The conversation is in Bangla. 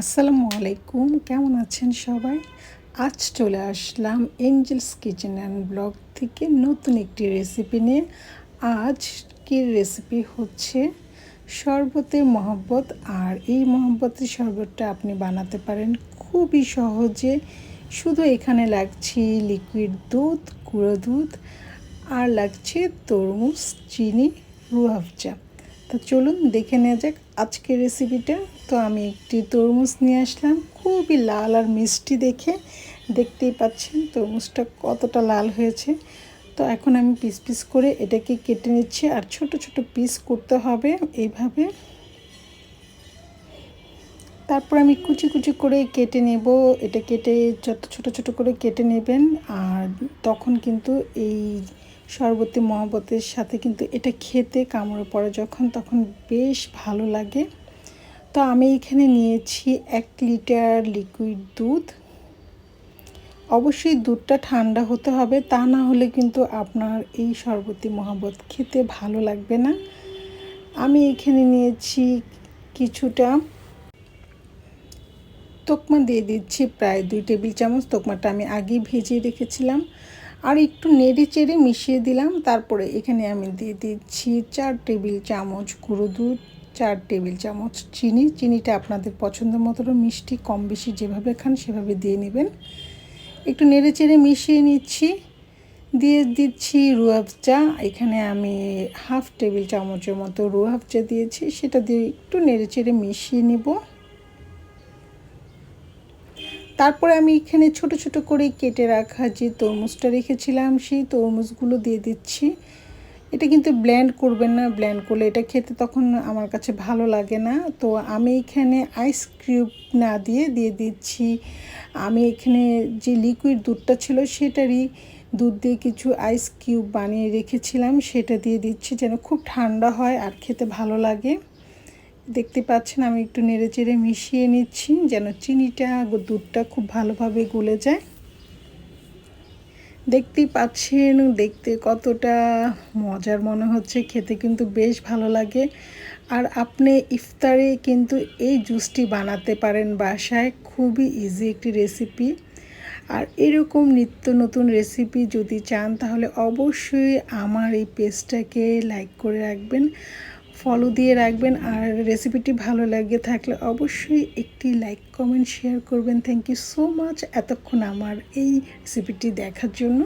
আসসালামু আলাইকুম, কেমন আছেন সবাই? আজ চলে আসলাম এঞ্জেলস কিচেন অ্যান্ড ব্লগ থেকে নতুন একটি রেসিপি নিয়ে। আজকের রেসিপি হচ্ছে? শরবতে মহব্বত আর এই মহব্বতের শরবতটা আপনি বানাতে পারেন খুবই সহজে। শুধু এখানে লাগছে লিকুইড দুধ, গুঁড়ো দুধ আর লাগছে তরমুজ, চিনি রুহাফজা তো চলুন দেখে নেওয়া যাক আজকের রেসিপিটা তো আমি একটি তরমুজ নিয়ে আসলাম, খুবই লাল আর মিষ্টি দেখে। দেখতেই পাচ্ছেন তরমুজটা কতটা লাল হয়েছে। তো এখন আমি পিস পিস করে এটাকে কেটে নিচ্ছি আর ছোট ছোট পিস করতে হবে এইভাবে। তারপর আমি কুচি কুচি করে কেটে নেব। এটা কেটে যত ছোট ছোট করে কেটে নেবেন আর তখন কিন্তু এই শরবতী মহাবতের সাথে কিন্তু এটা খেতে কামড়ে পড়ে যখন, তখন বেশ ভালো লাগে। তো আমি এখানে নিয়েছি এক লিটার লিকুইড দুধ। অবশ্যই দুধটা ঠান্ডা হতে হবে, তা না হলে কিন্তু আপনার এই শরবতী মহাবত খেতে ভালো লাগবে না। আমি এখানে নিয়েছি কিছুটা তোকমা দিয়ে দিচ্ছি প্রায় দুই টেবিল চামচ। তোকমাটা আমি আগেই ভেজে রেখেছিলাম। আর একটু নেড়ে চেড়ে মিশিয়ে দিলাম। তারপরে এখানে আমি দিয়ে দিচ্ছি চার টেবিল চামচ গুঁড়ো দুধ, চার টেবিল চামচ চিনি। চিনিটা আপনাদের পছন্দ মতো মিষ্টি, কম বেশি যেভাবে খান সেভাবে দিয়ে নেবেন। একটু নেড়ে চেড়ে মিশিয়ে নিচ্ছি। দিয়ে দিচ্ছি রুয়াবচা এখানে আমি হাফ টেবিল চামচের মতো রুয়াবচা দিয়েছি। সেটা দিয়ে একটু নেড়ে চেড়ে মিশিয়ে নিব। তারপরে আমি এখানে ছোট ছোট করে কেটে রাখা যে তরমুজটা রেখেছিলাম, সেই তরমুজগুলো দিয়ে দিচ্ছি। এটা কিন্তু ব্ল্যান্ড করবেন না ব্ল্যান্ড করলে এটা খেতে তখন আমার কাছে ভালো লাগে না। তো আমি এখানে আইস কিউব না দিয়ে দিয়ে দিচ্ছি। আমি এখানে যে লিকুইড দুধটা ছিল সেটারই দুধ দিয়ে কিছু আইস কিউব বানিয়ে রেখেছিলাম, সেটা দিয়ে দিচ্ছি যেন খুব ঠান্ডা হয় আর খেতে ভালো লাগে। দেখতে পাচ্ছেন, আমি একটু নেড়ে চেড়ে মিশিয়ে নিচ্ছি, যেন চিনিটা দুধটা খুব ভালোভাবে গলে যায়। দেখতেই পাচ্ছেন, দেখতে কতটা মজার মনে হচ্ছে, খেতে কিন্তু বেশ ভালো লাগে। আর আপনি ইফতারে কিন্তু এই জুসটি বানাতে পারেন বাসায়, খুবই ইজি একটি রেসিপি আর এরকম নিত্য নতুন রেসিপি যদি চান, তাহলে অবশ্যই আমার এই পেজটাকে লাইক করে রাখবেন। ফলো দিয়ে রাখবেন আর রেসিপিটি ভালো লাগে থাকলে অবশ্যই একটি লাইক কমেন্ট শেয়ার করবেন। থ্যাংক ইউ সো মাচ এতক্ষণ আমার এই রেসিপিটি দেখার জন্য।